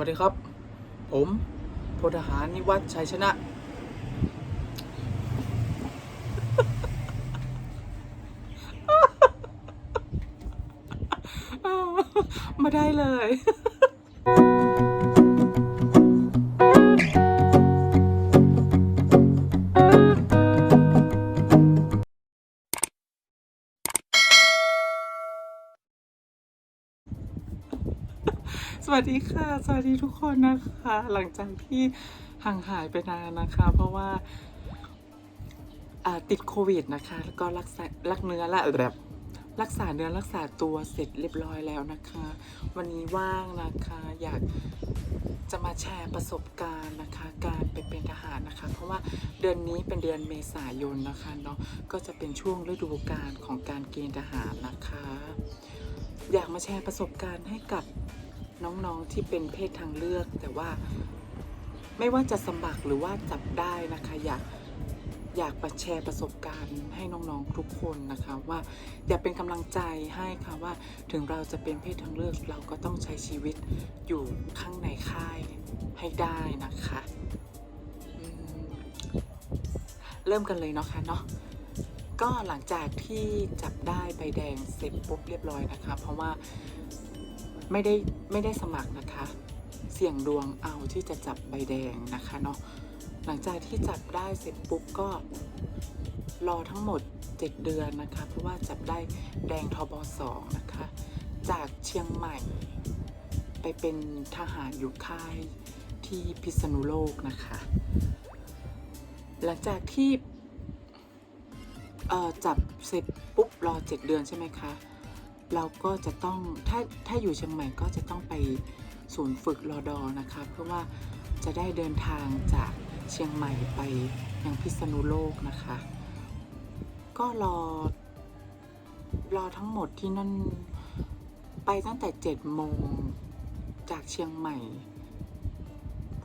วัสดีครับ ผมพลทหารนิวัฒน์ชัยชนะ มาได้เลย วัสดีค่ะ สวัสดีทุกคนนะคะ หลังจากที่ห่างหายไปนานนะคะ เพราะว่าติดโควิดนะคะ แล้วก็รักษารักเนื้อละแบบรักษาเนื้อรักษาตัวเสร็จเรียบร้อยแล้วนะคะ วันนี้ว่างนะคะอยากจะมาแชร์ประสบการณ์นะคะ การไปเป็นทหารนะคะ เพราะว่าเดือนนี้เป็นเดือนเมษายนนะคะเนาะก็จะเป็นช่วงฤดูกาลของการเกณฑ์ทหารนะคะ อยากมาแชร์ประสบการณ์ให้กับ น้องๆที่เป็นเพศทางเลือก แต่ว่าไม่ว่าจะสมัครหรือว่าจับได้นะคะอยากอยากมาแชร์ประสบการณ์ให้น้องๆทุกคนนะคะว่าอยากเป็นกำลังใจให้ค่ะว่าถึงเราจะเป็นเพศทางเลือกเราก็ต้องใช้ชีวิตอยู่ข้างในค่ายให้ได้นะคะเริ่มกันเลยเนาะค่ะเนาะก็หลังจากที่จับได้ใบแดงเสร็จปุ๊บเรียบร้อยนะคะ เพราะว่า ไม่ได้ไม่ได้สมัครนะคะ เสี่ยงดวงเอาที่จะจับใบแดงนะคะเนาะหลังจากที่จับได้เสร็จปุ๊บก็รอทั้งหมด 7 เดือนนะคะ เพราะว่าจับได้แดงทบสองนะคะ จากเชียงใหม่ ไปเป็นทหารอยู่ค่ายที่พิษณุโลกนะคะ หลังจากที่จับเสร็จปุ๊บรอ 7 เดือนใช่ไหมคะ เราก็จะต้องถ้าถ้าอยู่เชียงใหม่ก็จะต้องไปศูนย์ฝึกรอดอนะคะเพื่อว่าจะได้เดินทางจากเชียงใหม่ไปยังพิษณุโลกนะคะ ก็รอรอทั้งหมดที่นั่นไปตั้งแต่เจ็ดโมงจากเชียงใหม่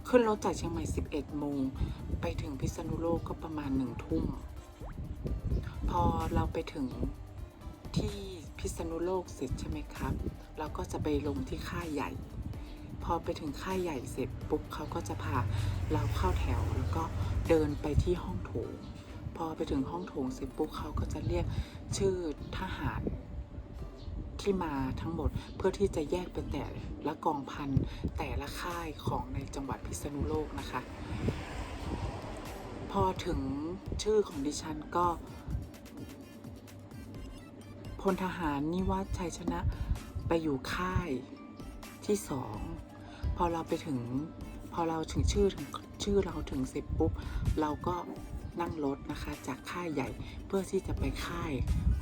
ขึ้นรถจากเชียงใหม่ 11โมงไปถึงพิษณุโลกก็ประมาณหนึ่งทุ่ม พอเราไปถึงที่ พิษณุโลกเสร็จใช่ไหมครับ เราก็จะไปลงที่ค่ายใหญ่ พอไปถึงค่ายใหญ่เสร็จปุ๊บเขาก็จะพาเราเข้าแถวแล้วก็เดินไปที่ห้องโถง พอไปถึงห้องโถงเสร็จปุ๊บเขาก็จะเรียกชื่อทหารที่มาทั้งหมดเพื่อที่จะแยกเป็นแต่ละกองพันแต่ละค่ายของในจังหวัดพิษณุโลกนะคะ พอถึงชื่อของดิฉันก็ พลทหารนิวัฒชัยชนะไปอยู่ค่ายที่สองพอเราไปถึง พอเราถึงชื่อถึงชื่อเราถึงเสร็จปุ๊บ เราก็นั่งรถนะคะจากค่ายใหญ่เพื่อที่จะไปค่าย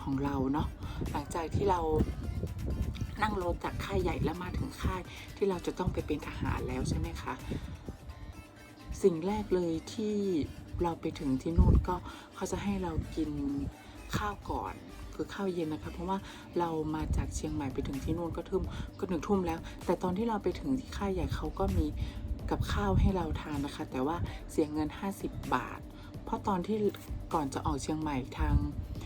ของเราเนาะหลังจากที่เรานั่งรถจากค่ายใหญ่แล้วมาถึงค่ายที่เราจะต้องไปเป็นทหารแล้วใช่ไหมคะสิ่งแรกเลยที่เราไปถึงที่นู่นก็เขาจะให้เรากินข้าวก่อน คือข้าวเย็นนะคะ เพราะว่าเรามาจากเชียงใหม่ไปถึงที่นู่นก็ทุ่มก็หนึ่งทุ่มแล้ว แต่ตอนที่เราไปถึงที่ค่ายใหญ่เขาก็มีกับข้าวให้เราทานนะคะ แต่ว่าเสียเงิน 50 บาท เพราะตอนที่ก่อนจะออกเชียงใหม่ทาง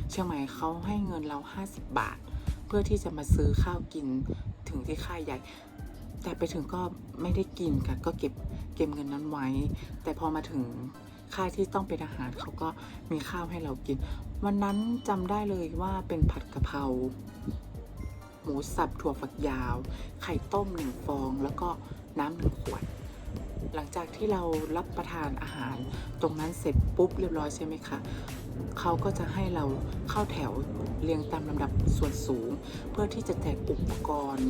เชียงใหม่เขาให้เงินเรา 50 บาท เพื่อที่จะมาซื้อข้าวกินถึงที่ค่ายใหญ่ แต่ไปถึงก็ไม่ได้กินค่ะก็เก็บเก็บเงินนั้นไว้ แต่พอมาถึง ค่ายที่ต้องเป็นอาหารเขาก็มีข้าวให้เรากิน วันนั้นจำได้เลยว่าเป็นผัดกะเพราหมูสับถั่วฝักยาว ไข่ต้มหนึ่งฟอง แล้วก็น้ำหนึ่งขวด หลังจากที่เรารับประทานอาหาร ตรงนั้นเสร็จปุ๊บเรียบร้อยใช่ไหมคะเขาก็จะให้เราเข้าแถวเรียงตามลำดับส่วนสูง เพื่อที่จะแจกอุปกรณ์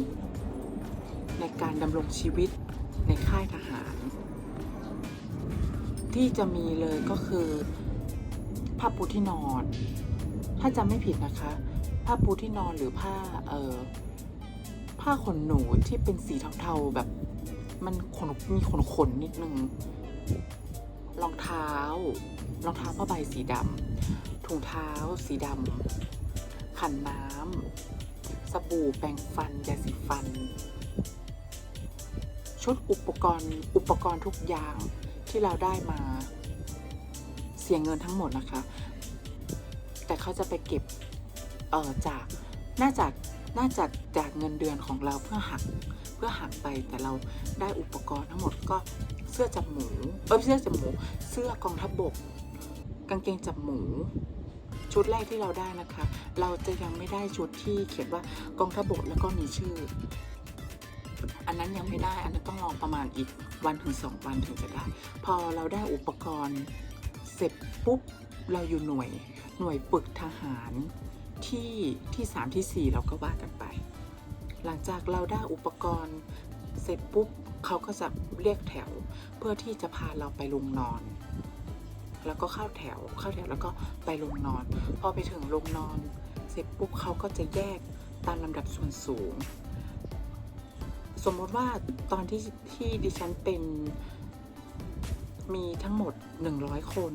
ในการดำรงชีวิตในค่ายทหาร ที่จะมีเลยก็คือผ้าปูที่นอน ถ้าจำไม่ผิดนะคะ ผ้าปูที่นอนหรือผ้าเอ่อผ้าขนหนูที่เป็นสีเทาๆแบบ มันขนมีขนขนๆนิดนึงรองเท้ารองเท้าผ้าใบสีดำถุงเท้าสีดำขันน้ำสบู่แปรงฟันยาสีฟัน ชุดอุปกรณ์อุปกรณ์ทุกอย่าง ที่เราได้มาเสียเงินทั้งหมดนะคะ แต่เขาจะไปเก็บเออจากน่าจะน่าจะจากเงินเดือนของเราเพื่อหักเพื่อหักไปแต่เราได้อุปกรณ์ทั้งหมดก็เสื้อจับหมูเออเสื้อจับหมู เสื้อกองทัพบกกางเกงจับหมู ชุดแรกที่เราได้นะคะ เราจะยังไม่ได้ชุดที่เขียนว่ากองทัพบกแล้วก็มีชื่อ อันนั้นยังไม่ได้ อันนั้นต้องรอประมาณอีกวันถึงสองวันถึงจะได้ พอเราได้อุปกรณ์เสร็จปุ๊บเราอยู่หน่วยหน่วยฝึกทหารที่ที่สามที่สี่เราก็ว่ากันไป หลังจากเราได้อุปกรณ์เสร็จปุ๊บเขาก็จะเรียกแถวเพื่อที่จะพาเราไปลงนอน แล้วก็เข้าแถวเข้าแถวแล้วก็ไปลงนอน พอไปถึงลงนอน เสร็จปุ๊บเขาก็จะแยกตามลำดับส่วนสูง สมมติว่าตอนที่ที่ดิฉันเป็นมีทั้งหมด 100 คน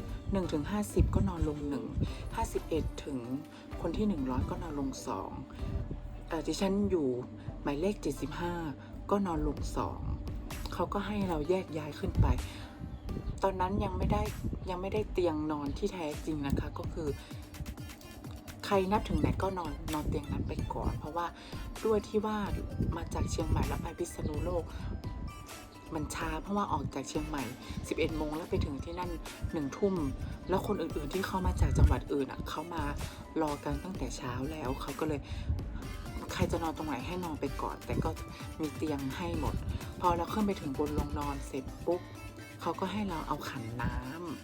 1 ถึง 50 ก็นอนลง 1 51 ถึงคนที่ 100 ก็นอนลง2เอ่ดิฉันอยู่หมายเลข 75 ก็นอนลง 2 เขาก็ให้เราแยกย้ายขึ้นไป ตอนนั้นยังไม่ได้ยังไม่ได้เตียงนอนที่แท้จริงนะคะ ก็คือ รนับถึงไหนก็นอนนอนเตียงนั้นไปก่อน เพราะว่าด้วยที่ว่ามาจากเชียงใหม่แล้วไปพิษณุโลก มันช้าเพราะว่าออกจากเชียงใหม่ 11โมงแล้วไปถึงที่นั่นหนึ่งทุ่ม แล้วคนอื่นๆที่เข้ามาจากจังหวัดอื่นอะเขามารอกันตั้งแต่เช้าแล้วเขาก็เลยใครจะนอนตรงไหนให้นอนไปก่อน แต่ก็มีเตียงให้หมด พอเราขึ้นไปถึงบนโรงนอนเสร็จปุ๊บเขาก็ให้เราเอาขันน้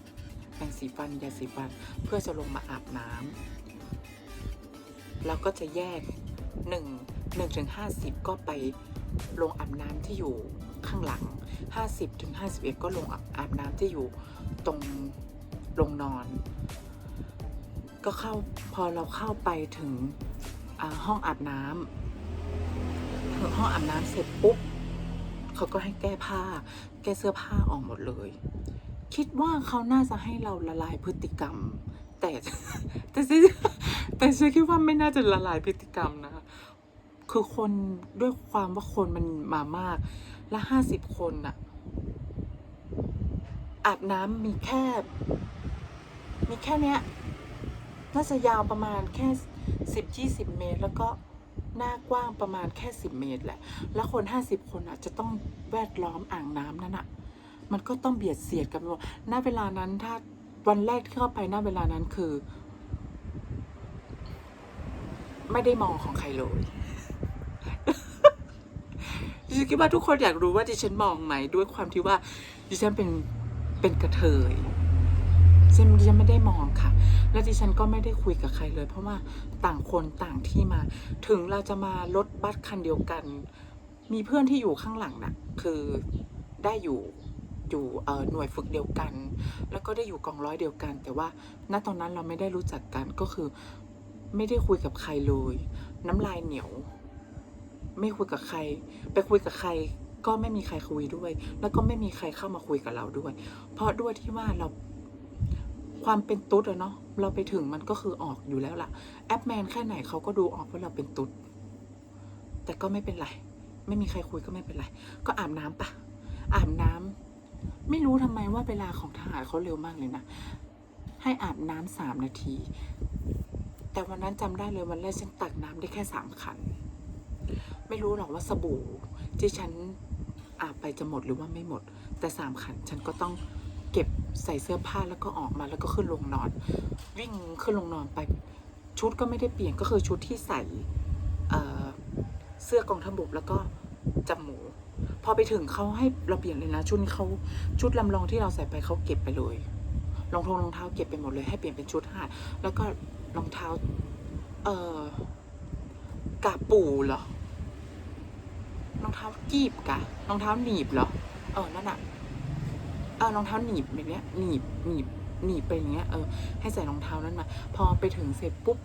ำแปรงสีฟันยาสีฟันเพื่อจะลงมาอาบน้ำ แล้วก็จะแยกหนึ่งหนึ่งถึงห้าสิบก็ไปลงอาบน้ำที่อยู่ข้างหลังห้าสิบถึงห้าสิบเอ็ดก็ลงอาบน้ำที่อยู่ตรงลงนอน ก็เข้าพอเราเข้าไปถึงห้องอาบน้ำถึงห้องอาบน้ำเสร็จปุ๊บเขาก็ให้แก้ผ้า แก้เสื้อผ้าออกหมดเลย คิดว่าเขาน่าจะให้เราละลายพฤติกรรม แต่แต่ฉันแต่ฉันคิดว่าไม่น่าจะละลายพฤติกรรมนะคะคือคนด้วยความว่าคนมันมามาก และห้าสิบคนน่ะอาบน้ำมีแค่ มีแค่เนี้ยน่าจะยาวประมาณแค่สิบยี่สิบเมตร แล้วก็หน้ากว้างประมาณแค่สิบเมตรแหละ แล้วคนห้าสิบคนอะจะต้องแวดล้อมอ่างน้ำนั่นอะมันก็ต้องเบียดเสียดกันไปหมดณเวลานั้นถ้า วันแรกที่เข้าไปณเวลานั้นคือ ไม่ได้มองของใครเลยดิฉันคิดว่าทุกคนอยากรู้ว่าดิฉันมองไหมด้วยความที่ว่าดิฉันเป็นเป็นกระเทยฉันดิฉันไม่ได้มองค่ะ และดิฉันก็ไม่ได้คุยกับใครเลย เพราะว่าต่างคนต่างที่มา ถึงเราจะมารถบัสคันเดียวกัน มีเพื่อนที่อยู่ข้างหลังน่ะ คือได้อยู่ อยู่หน่วยฝึกเดียวกัน แล้วก็ได้อยู่กองร้อยเดียวกัน แต่ว่าณตอนนั้นเราไม่ได้รู้จักกันก็คือไม่ได้คุยกับใครเลย น้ำลายเหนียว ไม่คุยกับใคร ไปคุยกับใครก็ไม่มีใครคุยด้วย แล้วก็ไม่มีใครเข้ามาคุยกับเราด้วย เพราะด้วยที่ว่าเราความเป็นตุ๊ดอะเนาะเราไปถึงมันก็คือออกอยู่แล้วล่ะ แอปแมนแค่ไหนเขาก็ดูออกว่าเราเป็นตุ๊ด แต่ก็ไม่เป็นไร ไม่มีใครคุยก็ไม่เป็นไร ก็อาบน้ำปะอาบน้ำ ไม่รู้ทำไมว่าเวลาของทหารเขาเร็วมากเลยนะ ให้อาบน้ำสามนาที แต่วันนั้นจำได้เลยวันแรกฉันตักน้ำได้แค่สามขัน ไม่รู้หรอกว่าสบู่ที่ฉันอาบไปจะหมดหรือว่าไม่หมด แต่สามขันฉันก็ต้องเก็บใส่เสื้อผ้าแล้วก็ออกมาแล้วก็ขึ้นลงนอน วิ่งขึ้นลงนอนไปชุดก็ไม่ได้เปลี่ยนก็คือชุดที่ใส่เเสื้อกองทัพบกแล้วก็จมูก พอไปถึงเขาให้เราเปลี่ยนเลยนะชุดเขาชุดลำลองที่เราใส่ไปเขาเก็บไปเลยรองทงรองเท้าเก็บไปหมดเลยให้เปลี่ยนเป็นชุดหารแล้วก็รองเท้า เอ่อกาปูเหรอรองเท้ากีบกะรองเท้าหนีบเหรอเออนั่นอะเออรองเท้าหนีบแบบเนี้ยหนีบหนีบหนีบไปอย่างเงี้ยเออให้ใส่รองเท้านั้นมาพอไปถึงเสร็จปุ๊บ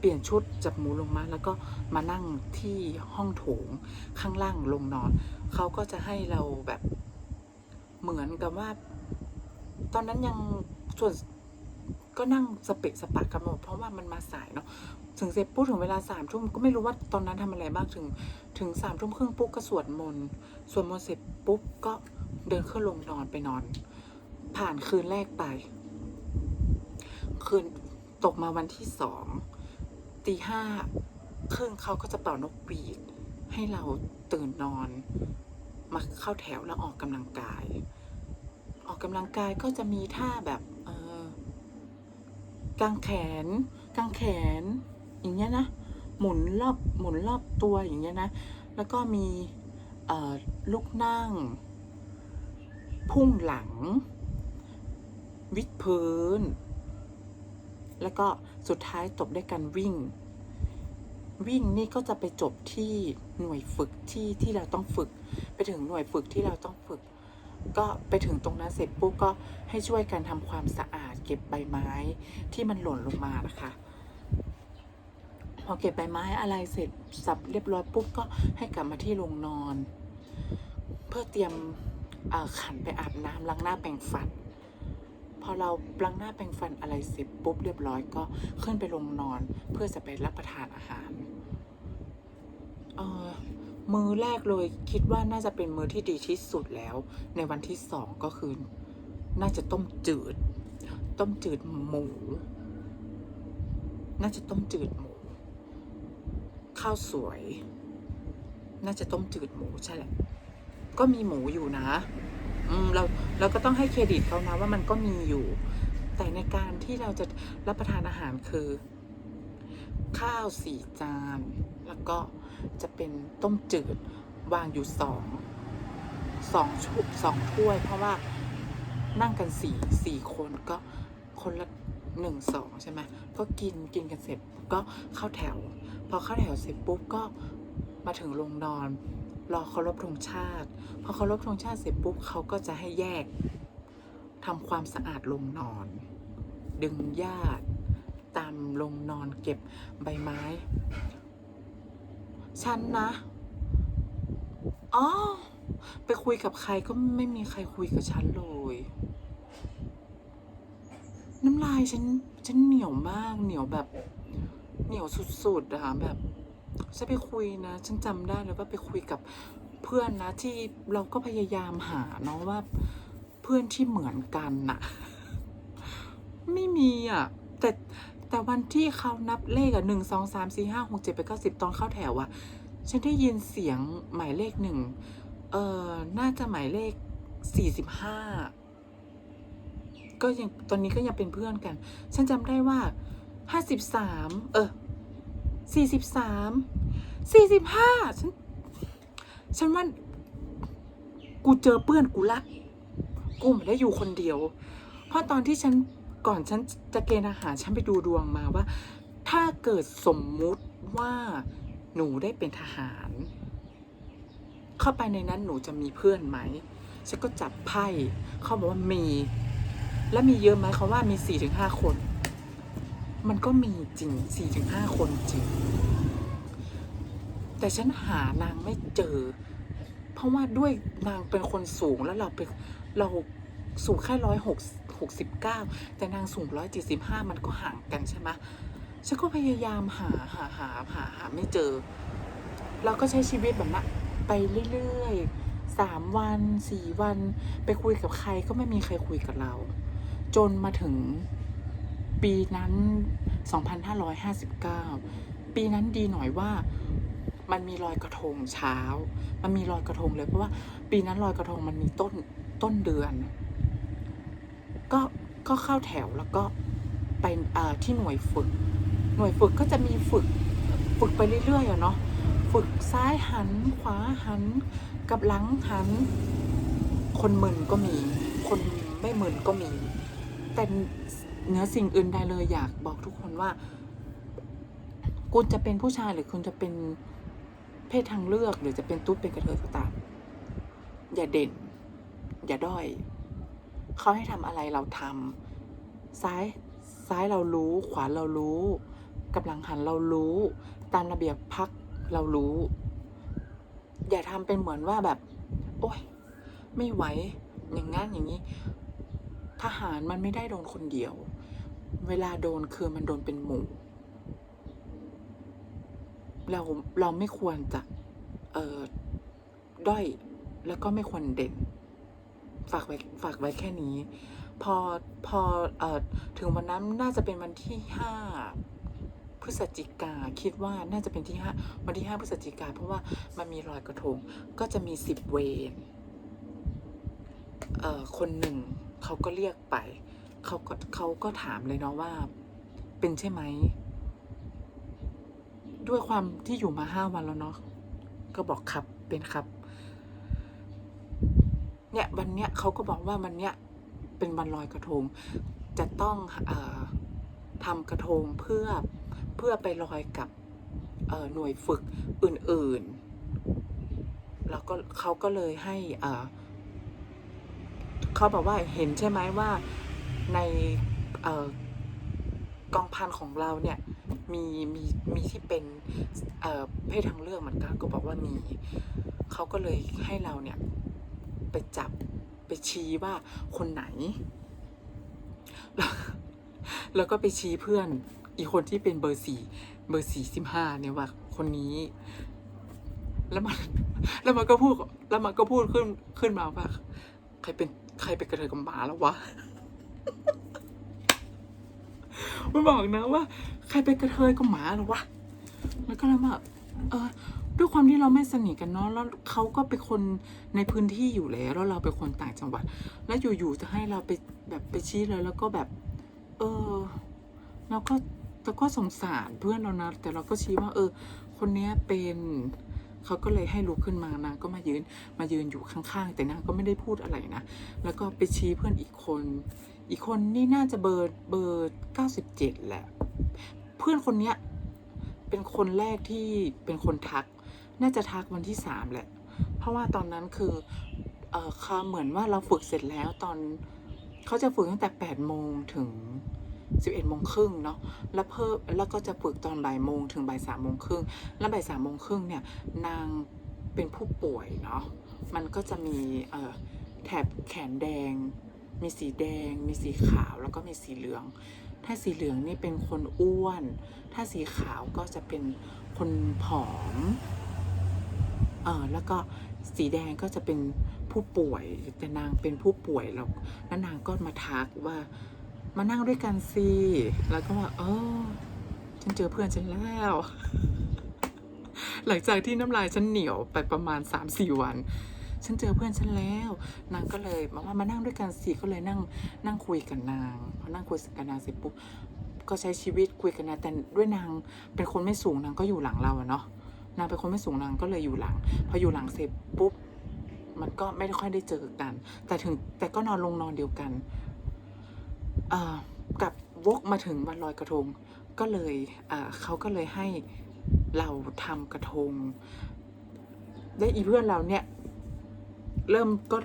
เปลี่ยนชุดจับหมูลงมา แล้วก็มานั่งที่ห้องโถงข้างล่างลงนอน เขาก็จะให้เราแบบเหมือนกับว่า ตอนนั้นยังส่วนก็นั่งสเปะสปะกันหมดเพราะว่ามันมาสายเนาะถึงเสร็จปุ๊บถึงเวลาสามทุ่มก็ไม่รู้ว่าตอนนั้นทำอะไรบ้างถึง ถึงสามทุ่มครึ่งปุ๊บก็สวดมนต์สวดมนต์เสร็จปุ๊บก็เดินขึ้นลงนอนไปนอน ผ่านคืนแรกไป คืนตกมาวันที่สอง ตีห้าครึ่งเขาก็จะเป่านกหวีดให้เราตื่นนอน มาเข้าแถวแล้วออกกำลังกาย ออกกำลังกายก็จะมีท่าแบบเออกางแขนกางแขน อย่างเงี้ยนะ หมุนรอบหมุนรอบตัวอย่างเงี้ยนะ แล้วก็มีลุกนั่ง พุ่งหลัง วิดพื้น แล้วก็สุดท้ายจบด้วยการวิ่ง วิ่งนี่ก็จะไปจบที่หน่วยฝึกที่ที่เราต้องฝึก ไปถึงหน่วยฝึกที่เราต้องฝึก ก็ไปถึงตรงนั้นเสร็จปุ๊บก็ให้ช่วยกันทำความสะอาด เก็บใบไม้ที่มันหล่นลงมานะคะพอเก็บใบไม้อะไรเสร็จสับเรียบร้อยปุ๊บก็ให้กลับมาที่โรงนอน เพื่อเตรียมขันไปอาบน้ำล้างหน้าแปรงฟัน พอเราล้างหน้าแปรงฟันอะไรเสร็จปุ๊บเรียบร้อยก็ขึ้นไปลงนอนเพื่อจะไปรับประทานอาหารเออมือแรกเลยคิดว่าน่าจะเป็นมือที่ดีที่สุดแล้ว ในวันที่สองก็คือ น่าจะต้มจืด ต้มจืดหมู น่าจะต้มจืดหมู ข้าวสวย น่าจะต้มจืดหมูใช่แหละก็มีหมูอยู่นะ เราเราก็ต้องให้เครดิตเขานะว่ามันก็มีอยู่ แต่ในการที่เราจะรับประทานอาหารคือ ข้าวสี่จาน แล้วก็จะเป็นต้มจืดวางอยู่สองสองชุบสองถ้วย เพราะว่านั่งกันสี่สี่คนก็คนละหนึ่งสองใช่ไหมก็กินกินกันเสร็จก็เข้าแถว พอเข้าแถวเสร็จปุ๊บก็มาถึงโรงนอน รอเคารพธงชาติ พอเคารพธงชาติเสร็จปุ๊บเขาก็จะให้แยกทำความสะอาดโรงนอน ดึงหญ้าตามโรงนอนเก็บใบไม้ ฉันนะ อ๋อ ไปคุยกับใครก็ไม่มีใครคุยกับฉันเลย น้ำลายฉัน ฉันเหนียวมาก เหนียวแบบ เหนียวสุดๆอะคะแบบ ฉันไปคุยนะฉันจำได้เลยว่าไปคุยกับเพื่อนนะที่เราก็พยายามหาเนาะว่าเพื่อนที่เหมือนกันน่ะ ไม่มีอะ แต่แต่วันที่เขานับเลขอะหนึ่งสองสามสี่ห้าหกเจ็ดแปดเก้าสิบตอนเข้าแถวอะ ฉันได้ยินเสียงหมายเลขหนึ่งเออน่าจะหมายเลขสี่สิบห้าก็ยังตอนนี้ก็ยังเป็นเพื่อนกัน ฉันจำได้ว่าห้าสิบสามเออ สี่สิบสามสี่สิบห้าฉัน ฉันว่ากูเจอเพื่อนกูละกูไม่ได้อยู่คนเดียว เพราะตอนที่ฉันก่อนฉันจะเกณฑ์อาหารฉันไปดูดวงมาว่า ถ้าเกิดสมมุติว่าหนูได้เป็นทหาร เข้าไปในนั้นหนูจะมีเพื่อนไหม ฉันก็จับไพ่เขาบอกว่ามี และมีเยอะไหมเขาว่ามีสี่ถึงห้าคน มันก็มีจริงสี่ถึงห้าคนจริง แต่ฉันหานางไม่เจอ เพราะว่าด้วยนางเป็นคนสูงแล้วเราเป็นเราสูงแค่ร้อยหกหกสิบเก้าแต่นางสูงร้อยเจ็ดสิบห้ามันก็ห่างกันใช่ไหมฉันก็พยายามหาหาหาหาหาไม่เจอ เราก็ใช้ชีวิตแบบนั้นไปเรื่อยๆสามวันสี่วัน ไปคุยกับใครก็ไม่มีใครคุยกับเรา จนมาถึง ปีนั้น 2559 ปีนั้นดีหน่อยว่ามันมีลอยกระทงเช้า มันมีลอยกระทงเลยเพราะว่าปีนั้นลอยกระทงมันมีต้นต้นเดือน ก็ก็เข้าแถวแล้วก็ไปที่หน่วยฝึก หน่วยฝึกก็จะมีฝึกฝึกไปเรื่อยๆอะเนาะฝึกซ้ายหันขวาหัน กับหลังหัน คนมึนก็มี คนไม่มึนก็มี แต่ เหนือสิ่งอื่นใดเลยอยากบอกทุกคนว่า คุณจะเป็นผู้ชายหรือคุณจะเป็นเพศทางเลือก หรือจะเป็นตุ๊ดเป็นกระเทยก็ตามอย่าเด่น อย่าด้อยเขาให้ทำอะไรเราทำซ้ายซ้ายเรารู้ ขวาเรารู้กับหลังหันเรารู้ ตามระเบียบพักเรารู้ อย่าทำเป็นเหมือนว่าแบบ โอ๊ยไม่ไหวอย่างงั้นอย่างนี้ ทหารมันไม่ได้โดนคนเดียว เวลาโดนคือมันโดนเป็นหมู่เราเราไม่ควรจะเอ่อด้อยแล้วก็ไม่ควรเด่น ฝากไว้ฝากไว้แค่นี้ พอพอเอ่อถึงวันนั้นน่าจะเป็นวันที่ห้าพฤศจิกาคิดว่าน่าจะเป็นที่ห้าวันที่ห้าพฤศจิกาเพราะว่ามันมีลอยกระทงก็จะมีสิบเวรเอ่อคนหนึ่งเขาก็เรียกไป เขาก็เขาก็ถามเลยเนาะว่า เป็นใช่ไหม ด้วยความที่อยู่มาห้าวันแล้วเนาะก็บอกครับเป็นครับ เนี่ยวันเนี้ยเขาก็บอกว่าวันเนี้ยเป็นวันลอยกระทง จะต้องอทำกระทงเพื่อเพื่อไปลอยกับหน่วยฝึกอื่นๆ แล้วก็เขาก็เลยให้เขาบอกว่าเห็นใช่ไหมว่า ในออกองพันของเราเนี่ยมีมีมีที่เป็นเพศทางเลือกเหมือนกันก็บอกว่ามีเขาก็เลยให้เราเนี่ยไปจับไปชี้ว่าคนไหนแล้วแล้วก็ไปชี้เพื่อนอีกคนที่เป็นเบอร์สี่เบอร์สี่สิบห้าเนี่ยว่าคนนี้ แล้วมันแล้วมันก็พูดแล้วมันก็พูดขึ้นขึ้นมาว่า ใครเป็นใครเป็นกระเทยกับหมาแล้ววะ มันบอกนะว่า ใครเป็นกระเทยกับหมาแล้ววะแล้วก็เลยแบบเออด้วยความที่เราไม่สนิทกันเนาะแล้วเขาก็เป็นคนในพื้นที่อยู่แล้วแล้วเราเป็นคนต่างจังหวัด แล้วอยู่ๆจะให้เราไปแบบไปชี้เลยแล้วก็แบบ เออเราก็แต่ก็สงสารเพื่อนเรานะ แต่เราก็ชี้ว่า เออ คนเนี้ยเป็นเขาก็เลยให้ลุกขึ้นมานางก็มายืนมายืนอยู่ข้างๆ แต่นางก็ไม่ได้พูดอะไรนะ แล้วก็ไปชี้เพื่อนอีกคน อีกคนนี่น่าจะเบอร์เบอร์เก้าสิบเจ็ดแหละ เพื่อนคนเนี้ยเป็นคนแรกที่เป็นคนทัก น่าจะทักวันที่สามแหละ เพราะว่าตอนนั้นคือเออเขาเหมือนว่าเราฝึกเสร็จแล้วตอนเขาจะฝึกตั้งแต่แปดโมงถึงสิบเอ็ดโมงครึ่งเนาะ แล้วเพิ่มแล้วก็จะฝึกตอนบ่ายโมงถึงบ่ายสามโมงครึ่ง แล้วบ่ายสามโมงครึ่งเนี่ยนางเป็นผู้ป่วยเนาะ มันก็จะมีเอ่อแถบแขนแดง มีสีแดง มีสีขาวแล้วก็มีสีเหลือง ถ้าสีเหลืองนี่เป็นคนอ้วน ถ้าสีขาวก็จะเป็นคนผอมเออแล้วก็สีแดงก็จะเป็นผู้ป่วย แต่นางเป็นผู้ป่วยแล้วแล้วนางก็มาทักว่ามานั่งด้วยกันสิ แล้วก็ว่าเออฉันเจอเพื่อนฉันแล้ว หลังจากที่น้ำลายฉันเหนียวไปประมาณสามสี่วัน ฉันเจอเพื่อนฉันแล้ว นางก็เลยบอกว่ามานั่งด้วยกันสิก็เลยนั่งนั่งคุยกับนางพอนั่งคุยกับนางเสร็จปุ๊บก็ใช้ชีวิตคุยกันนางแต่ด้วยนางเป็นคนไม่สูงนางก็อยู่หลังเราอะเนาะนางเป็นคนไม่สูงนางก็เลยอยู่หลัง พออยู่หลังเสร็จปุ๊บ มันก็ไม่ได้ค่อยได้เจอกัน แต่ถึงแต่ก็นอนลงนอนเดียวกันเอ่อกับวกมาถึงวันลอยกระทง ก็เลยเขาก็เลยให้เราทำกระทง ได้อีเพื่อนเราเนี่ย เริ่มก็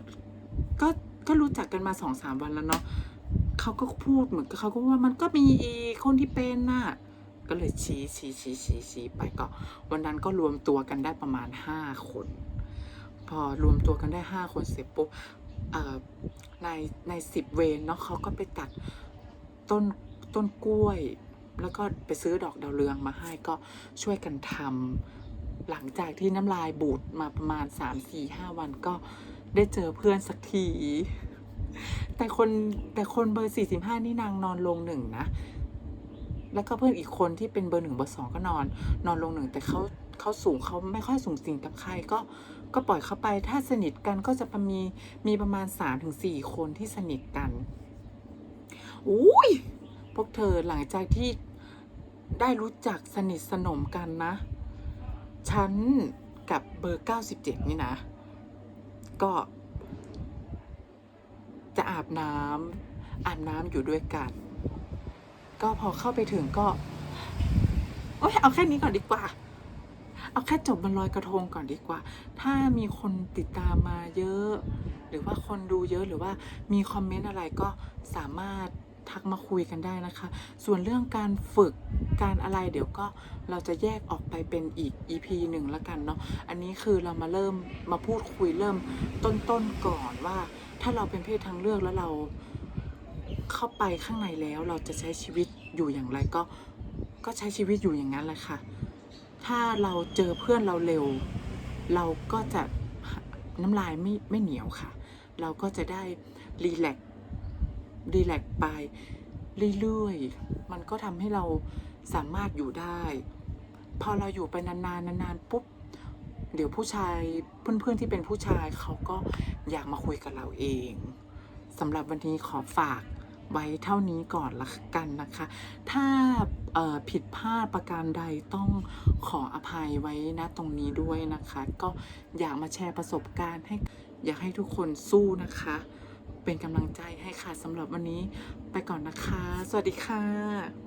ก็ก็รู้จักกันมาสองสามวันแล้วเนาะเขาก็พูดเหมือนเขาก็ว่ามันก็มีอีคนที่เป็นน่ะก็เลยชี้ชี้ชี้ชี้ชี้ไปก็ วันนั้นก็รวมตัวกันได้ประมาณห้าคน พอรวมตัวกันได้ห้าคนเสร็จปุ๊บเอ่อในในสิบเวรเนาะเขาก็ไปตัดต้นต้นกล้วย แล้วก็ไปซื้อดอกดาวเรืองมาให้ก็ช่วยกันทำหลังจากที่น้ำลายบูดมาประมาณสามสี่ห้าวันก็ ได้เจอเพื่อนสักที แต่คนแต่คนเบอร์สี่สิบห้านี่นางนอนลงหนึ่งนะ แล้วก็เพื่อนอีกคนที่เป็นเบอร์หนึ่งเบอร์สองก็นอน นอนลงหนึ่งแต่เขาเขาสูงเขาไม่ค่อยสูงสิงกับใครก็ก็ปล่อยเขาไป ถ้าสนิทกันก็จะมีมีประมาณสามถึงสี่คนที่สนิทกันอุ้ยพวกเธอหลังจากที่ได้รู้จักสนิทสนมกันนะ ฉันกับเบอร์เก้าสิบเจ็ดนี่นะ ก็จะอาบน้ำอาบน้ำอยู่ด้วยกัน ก็พอเข้าไปถึงก็ โอ้ยเอาแค่นี้ก่อนดีกว่า เอาแค่จบมันลอยกระทงก่อนดีกว่า ถ้ามีคนติดตามมาเยอะ หรือว่าคนดูเยอะหรือว่ามีคอมเมนต์อะไรก็สามารถ ทักมาคุยกันได้นะคะ ส่วนเรื่องการฝึกการอะไรเดี๋ยวก็เราจะแยกออกไปเป็นอีก EP หนึ่งแล้วกันเนาะอันนี้คือเรามาเริ่มมาพูดคุยเริ่มต้นๆก่อนว่า ถ้าเราเป็นเพศทางเลือกแล้วเราเข้าไปข้างในแล้วเราจะใช้ชีวิตอยู่อย่างไรก็ก็ใช้ชีวิตอยู่อย่างนั้นแหละค่ะ ถ้าเราเจอเพื่อนเราเร็ว เราก็จะน้ำลายไม่ไม่เหนียวค่ะ เราก็จะได้รีแลก รีแลกซ์ไปเรื่อยๆ มันก็ทำให้เราสามารถอยู่ได้ พอเราอยู่ไปนานๆนานๆปุ๊บ เดี๋ยวผู้ชายเพื่อนๆที่เป็นผู้ชายเขาก็อยากมาคุยกับเราเองสำหรับวันนี้ขอฝากไว้เท่านี้ก่อนละกันนะคะ ถ้าผิดพลาดประการใดต้องขออภัยไว้นะตรงนี้ด้วยนะคะ ก็อยากมาแชร์ประสบการณ์ให้อยากให้ทุกคนสู้นะคะ เป็นกำลังใจให้ค่ะสำหรับวันนี้ไปก่อนนะคะ สวัสดีค่ะ